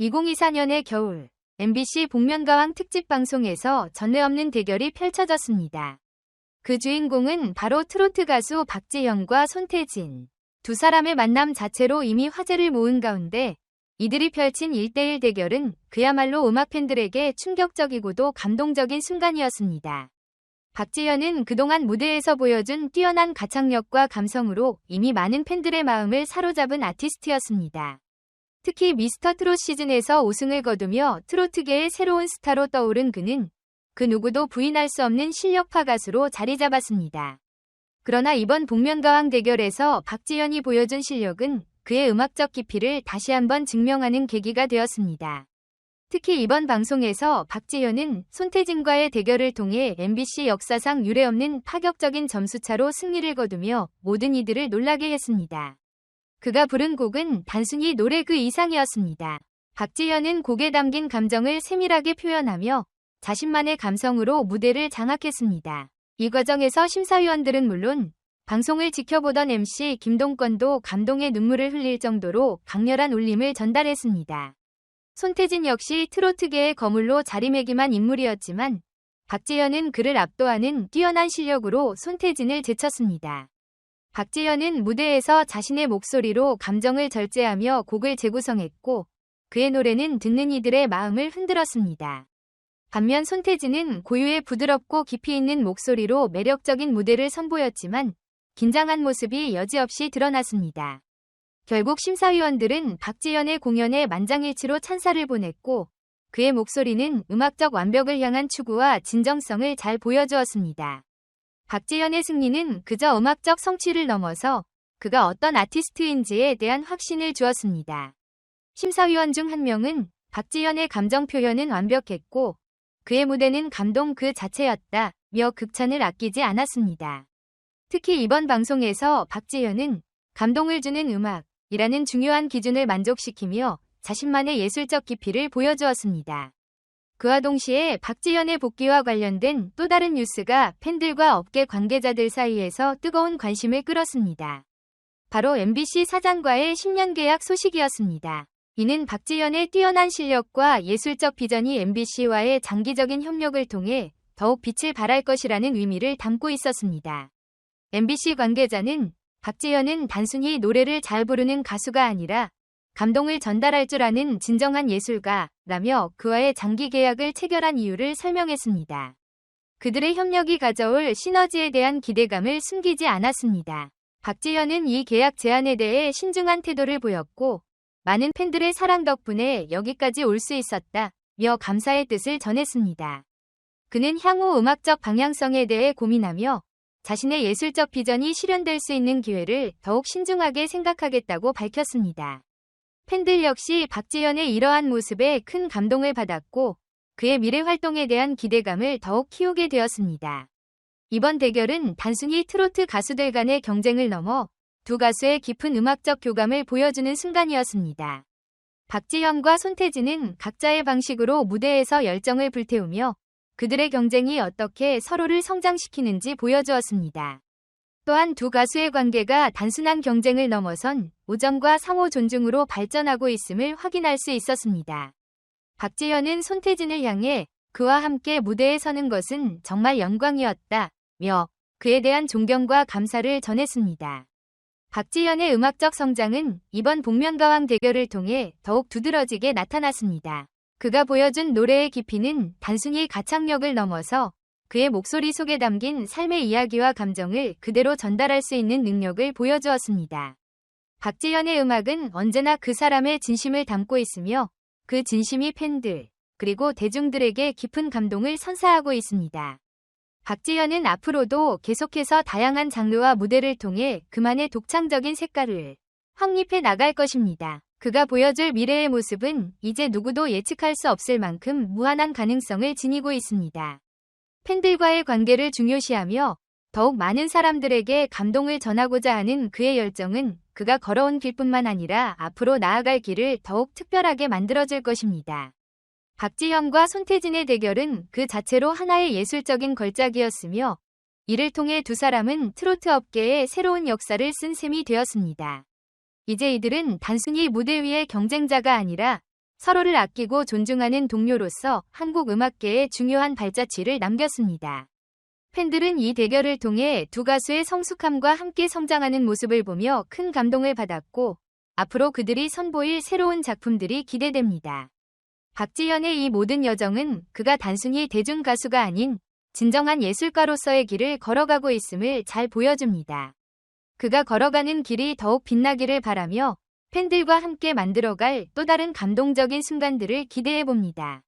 2024년의 겨울 MBC 복면가왕 특집 방송에서 전례 없는 대결이 펼쳐졌습니다. 그 주인공은 바로 트로트 가수 박지현과 손태진. 두 사람의 만남 자체로 이미 화제를 모은 가운데 이들이 펼친 1대1 대결은 그야말로 음악 팬들에게 충격적이고도 감동적인 순간이었습니다. 박지현은 그동안 무대에서 보여준 뛰어난 가창력과 감성으로 이미 많은 팬들의 마음을 사로잡은 아티스트였습니다. 특히 미스터 트롯 시즌에서 우승을 거두며 트로트계의 새로운 스타로 떠오른 그는 그 누구도 부인할 수 없는 실력파 가수로 자리 잡았습니다. 그러나 이번 복면가왕 대결에서 박지현이 보여준 실력은 그의 음악적 깊이를 다시 한번 증명하는 계기가 되었습니다. 특히 이번 방송에서 박지현은 손태진과의 대결을 통해 MBC 역사상 유례없는 파격적인 점수차로 승리를 거두며 모든 이들을 놀라게 했습니다. 그가 부른 곡은 단순히 노래 그 이상이었습니다. 박지현은 곡에 담긴 감정을 세밀하게 표현하며 자신만의 감성으로 무대를 장악했습니다. 이 과정에서 심사위원들은 물론 방송을 지켜보던 MC 김동건도 감동의 눈물을 흘릴 정도로 강렬한 울림을 전달했습니다. 손태진 역시 트로트계의 거물로 자리매김한 인물이었지만 박지현은 그를 압도하는 뛰어난 실력으로 손태진을 제쳤습니다. 박지현은 무대에서 자신의 목소리로 감정을 절제하며 곡을 재구성했고 그의 노래는 듣는 이들의 마음을 흔들었습니다. 반면 손태진은 고유의 부드럽고 깊이 있는 목소리로 매력적인 무대를 선보였지만 긴장한 모습이 여지없이 드러났습니다. 결국 심사위원들은 박지현의 공연에 만장일치로 찬사를 보냈고 그의 목소리는 음악적 완벽을 향한 추구와 진정성을 잘 보여주었습니다. 박지현의 승리는 그저 음악적 성취를 넘어서 그가 어떤 아티스트인지에 대한 확신을 주었습니다. 심사위원 중 한 명은 박지현의 감정 표현은 완벽했고 그의 무대는 감동 그 자체였다 며 극찬을 아끼지 않았습니다. 특히 이번 방송에서 박지현은 감동을 주는 음악이라는 중요한 기준을 만족시키며 자신만의 예술적 깊이를 보여주었습니다. 그와 동시에 박지현의 복귀와 관련된 또 다른 뉴스가 팬들과 업계 관계자들 사이에서 뜨거운 관심을 끌었습니다. 바로 MBC 사장과의 10년 계약 소식이었습니다. 이는 박지현의 뛰어난 실력과 예술적 비전이 MBC와의 장기적인 협력을 통해 더욱 빛을 발할 것이라는 의미를 담고 있었습니다. MBC 관계자는 박지현은 단순히 노래를 잘 부르는 가수가 아니라 감동을 전달할 줄 아는 진정한 예술가 라며 그와의 장기 계약을 체결한 이유를 설명했습니다. 그들의 협력이 가져올 시너지에 대한 기대감을 숨기지 않았습니다. 박지현은 이 계약 제안에 대해 신중한 태도를 보였고 많은 팬들의 사랑 덕분에 여기까지 올 수 있었다 며 감사의 뜻을 전했습니다. 그는 향후 음악적 방향성에 대해 고민하며 자신의 예술적 비전이 실현될 수 있는 기회를 더욱 신중하게 생각하겠다고 밝혔습니다. 팬들 역시 박지현의 이러한 모습에 큰 감동을 받았고 그의 미래 활동에 대한 기대감을 더욱 키우게 되었습니다. 이번 대결은 단순히 트로트 가수들 간의 경쟁을 넘어 두 가수의 깊은 음악적 교감을 보여주는 순간이었습니다. 박지현과 손태진은 각자의 방식으로 무대에서 열정을 불태우며 그들의 경쟁이 어떻게 서로를 성장시키는지 보여주었습니다. 또한 두 가수의 관계가 단순한 경쟁을 넘어선 우정과 상호 존중으로 발전하고 있음을 확인할 수 있었습니다. 박지현은 손태진을 향해 그와 함께 무대에 서는 것은 정말 영광이었다 며 그에 대한 존경과 감사를 전했습니다. 박지현의 음악적 성장은 이번 복면가왕 대결을 통해 더욱 두드러지게 나타났습니다. 그가 보여준 노래의 깊이는 단순히 가창력을 넘어서 그의 목소리 속에 담긴 삶의 이야기와 감정을 그대로 전달할 수 있는 능력을 보여주었습니다. 박지현의 음악은 언제나 그 사람의 진심을 담고 있으며 그 진심이 팬들, 그리고 대중들에게 깊은 감동을 선사하고 있습니다. 박지현은 앞으로도 계속해서 다양한 장르와 무대를 통해 그만의 독창적인 색깔을 확립해 나갈 것입니다. 그가 보여줄 미래의 모습은 이제 누구도 예측할 수 없을 만큼 무한한 가능성을 지니고 있습니다. 팬들과의 관계를 중요시하며 더욱 많은 사람들에게 감동을 전하고자 하는 그의 열정은 그가 걸어온 길뿐만 아니라 앞으로 나아갈 길을 더욱 특별하게 만들어줄 것입니다. 박지현과 손태진의 대결은 그 자체로 하나의 예술적인 걸작이었으며 이를 통해 두 사람은 트로트 업계에 새로운 역사를 쓴 셈이 되었습니다. 이제 이들은 단순히 무대 위의 경쟁자가 아니라 서로를 아끼고 존중하는 동료로서 한국 음악계에 중요한 발자취를 남겼습니다. 팬들은 이 대결을 통해 두 가수의 성숙함과 함께 성장하는 모습을 보며 큰 감동을 받았고 앞으로 그들이 선보일 새로운 작품들이 기대됩니다. 박지현의 이 모든 여정은 그가 단순히 대중 가수가 아닌 진정한 예술가로서의 길을 걸어가고 있음을 잘 보여줍니다. 그가 걸어가는 길이 더욱 빛나기를 바라며 팬들과 함께 만들어갈 또 다른 감동적인 순간들을 기대해 봅니다.